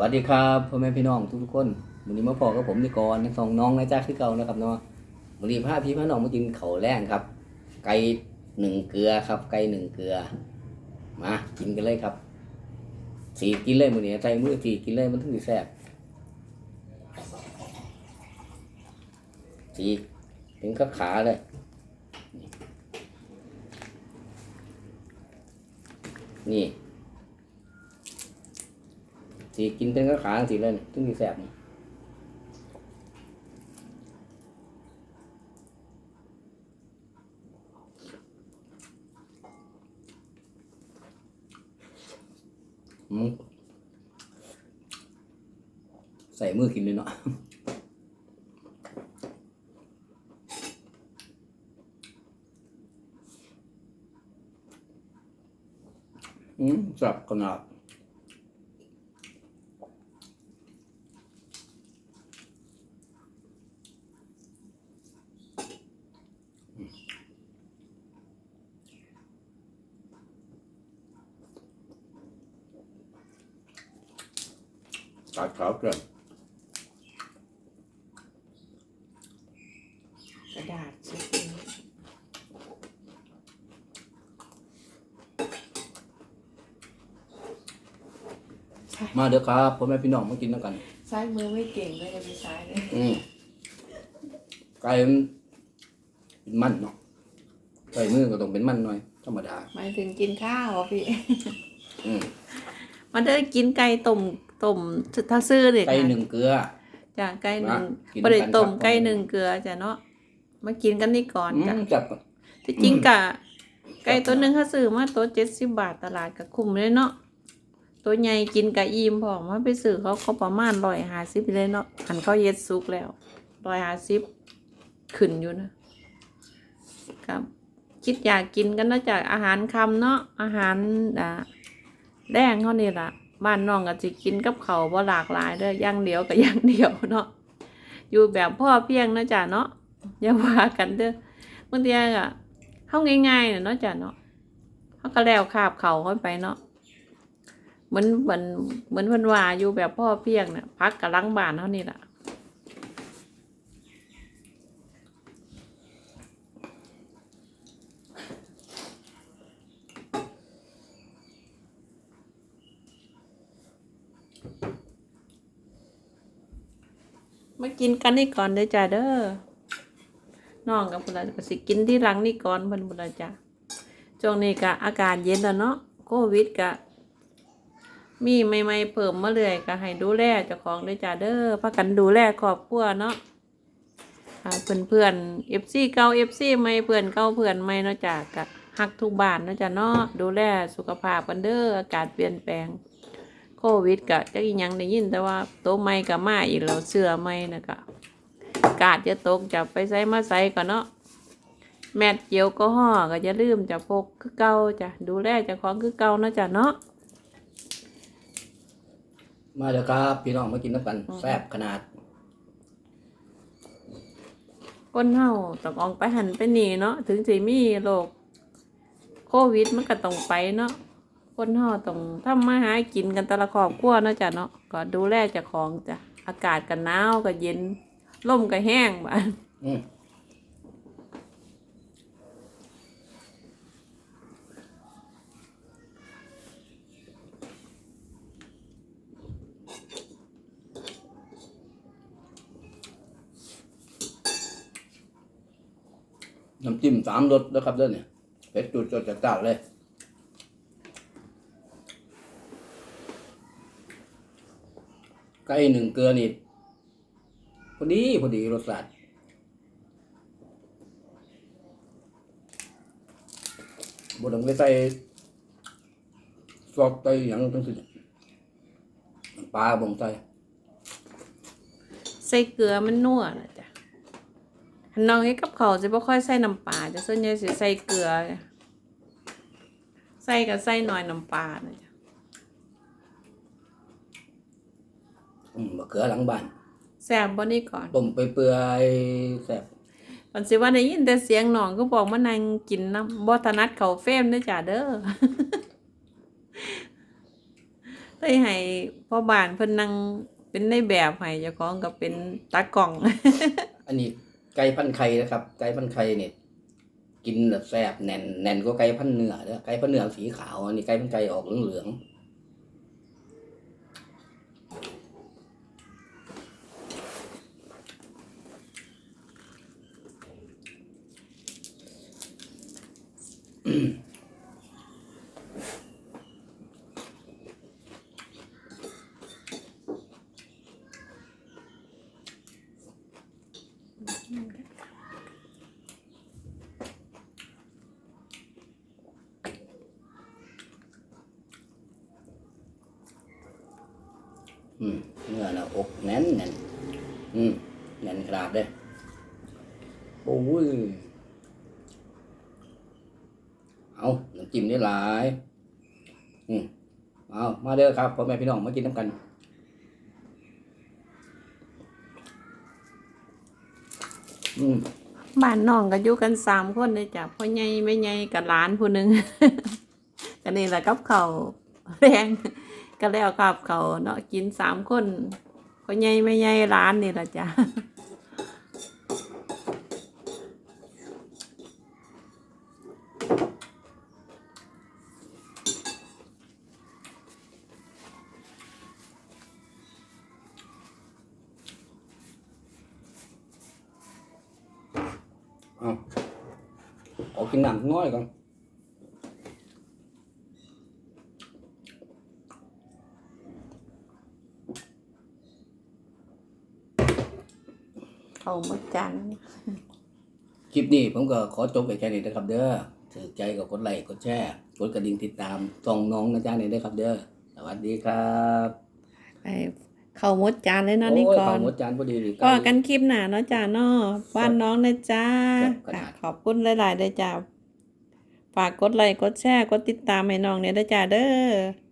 วัสดีครับพ่อแม่พี่น้องทุกๆคนวันนี้มาพอกับผมนี่ก่อนทั้งสองน้องนะจ๊ะคือเก่านะครับเนาะวันนี้พาพี่พาน้องมากินเข้าแรงครับ ไก่หนึ่งเกลือครับ ไก่หนึ่งเกลือ มากินกันเลยครับ สีกินเลยมื้อนี้ใส่มือสีกินเลยมันถึงสิแซ่บสีถึงกับขาเลยนี่ สีกินเป็นก็ขาสีเลยถึงมีแสบนี่อืมใส่มือกินเลยเนาะอืมสับขนาด ตัดขาวเกินกระดาษเช็ดมือมาเด้อครับพ่อแม่พี่น้องมากินน้ำกัน ซ้ายมือไม่เก่งก็จะไปซ้ายเลย อืมไก่มัน เป็นมันเนาะไก่มือก็ต้องเป็นมันหน่อยธรรมดาหมายถึงกินข้าวอะพี่ อืมมาเด้อกินไก่ต้มต้มถ้าซื้อเด็กไก่หนึ่งเกลือจ้ะไก่หนึ่งมากินประเดี๋ยวกันต้มครับไก่หนึ่งเกลือจ้ะเนาะมากินกันนี่ก่อนอืจ้ะมจับที่จริงกะไก่ตัวหนึ่งถ้าซื้อมาตัวเจ็ดสิบบาทตลาดก็คุ้มเลยเนาะตัวใหญ่กินกะอิ่มพอมาไปซื้อเขาก็ประมาณร้อยห้าสิบเลยเนาะหันเขาเย็ดซุกแล้วร้อยห้าสิบขึ้นอยู่นะ ครับคิดอยากกินกันนะจากอาหารคำเนาะอาหารอ่าแดงเขานี่ล่ะ บ้านน้องก็จะกินกับเขาวบ่หลากหลายเด้อย่างเดียวกับย่างเดียวเนาะอยู่แบบพ่อเพียงนะจ๊ะเนาะอย่าว่ากันเด้อบางทีอะเขาง่ายๆเนาะจ๊ะเนาะเขาก็แล้วคาบเขาเข้าไปเนาะเหมือนเหมือนเหมือนพันว่าอยู่แบบพ่อเพียงเนี่ยพักกับล้างบ้านเขานี่ล่ะ มากินกันนี่ก่อนเด้อจ้าเด้อน้องกับพุ่นละก็สิกินที่หลังนี่ก่อนเพิ่นพุ่นละจ้าช่วงนี้ก็อากาศเย็นแล้วเนาะโควิดก็มีใหม่ๆเพิ่มมาเรื่อยก็ให้ดูแลเจ้าของเด้อจ้าเด้อพากันดูแลครอบครัวเนาะเพื่อนเพื่อนเอฟซีเก่าเอฟซีใหม่เพื่อนเก่าเพื่อนใหม่เนาะจ้าก็ฮักทุกบ้านเนาะจ้าเนาะดูแลสุขภาพกันเด้ออากาศเปลี่ยนแปลง โควิดก็จักอีหยังได้ยินแต่ว่าโตวใหม่ก็มาอีกแล้วเสื้อใหม่นะก็กาดจะตกจะไปใส่มาใส่ก่อนเนาะแมทเจียวก็ห่อก็จะลืมจะพกคือเก่าจ้ะดูแลเจ้าของคือเก่าเนาะจ้ะเนาะมาเด้อครับ พี่น้องมากินน้ำกันแซ่บขนาดคนเฮาต้องออกไปหันไปนี่เนาะถึงสิมีโรคโควิดมันก็ต้องไปเนาะ คนเฮาต้องทำมาหากินกันแต่ละครอบครัวเนาะจ้ะเนาะก็ดูแลเจ้าของจ้ะอากาศก็หนาวก็เย็นลมก็แห้งบ้านอืมน้ำจิ้มสามรสนะครับเด้อเนี่ยเผ็ดจุดจดจัดจ้านเลย ไก่หนึ่งเกลือนี่พอดีพอดีรสชาติบดลงไปใส่ซอสไตอย่างทั้งสิปลาบ่งใส่ใส่เกลือมันนัวนะจ๊ะอันน้องเฮ็ดกับเขาวสิบ่ค่อยใส่น้ำปลาจะส่วนใหญ่สิใส่เกลือ ใส่ก็ใส่หน่อยน้ำปลานะจ๊ะ อืมมะเขือหลังบ้านแซ่บบ่นี่ก่อนต้มไปเปื่อยๆแซ่บมันสิว่าได้ยินแต่เสียงน้องก็บอกมานั่งกินน้ำบ่ถนัดเขาวเฟรมเด้อจ้ะเด้อเลยให้พ่อบ้านเพิ่นนั่งเป็นในแบบให้เจ้าของก็เป็นตากล้อง อันนี้ไก่พันไข่นะครับ ไก่พันไข่เนี่ยกินแบบแซ่บแน่นแน่นกว่าไก่พันเนื้อเด้อไก่พันเนื้อสีขาวอันนี้ไก่พันไก่ออกเหลืองๆ อืมเนื้อหน้าอกแน่นแน่นอืมแน่นกราบเด้อโอ้ยเอาน้ำจิ้มได้หลาย อืมเอามาเด้อครับพ่อแม่พี่น้องมากินน้ำกันอืมบ้านน้องก็อยู่กันสามคนเลยจ้ะพ่อใหญ่แม่ใหญ่กับหลานผู้หนึ่งก็นี่แหละกับเขาวแรง ก็แล้วกับเขาเนาะกินสามคนพ่อใหญ่แม่ใหญ่หลานนี่ละจ้ะเอาขอกินหน้ำน้อยก่อน เขาหมดจานคลิปนี้ผมก็ขอจบไปแค่นี้นะครับ เด้อถือใจก็กดไลค์กดแชร์กดกระดิ่งติดตามส่องน้องนะจ๊ะนี่ด้วยครับ เด้อสวัสดีครับไปเขาหมดจานเลยเนาะนี่โอ้ยก่อขอนหมดจานพอดีเลยก็กันคลิปหนาเนาะจ้าเนาะบ้านน้องนะจ้าครับขนาดค่ะขอบคุณหลายๆเลยจ้าฝากกดไลค์กดแชร์กดติดตามให้น้องเนี่ยนะจ้าเด้อ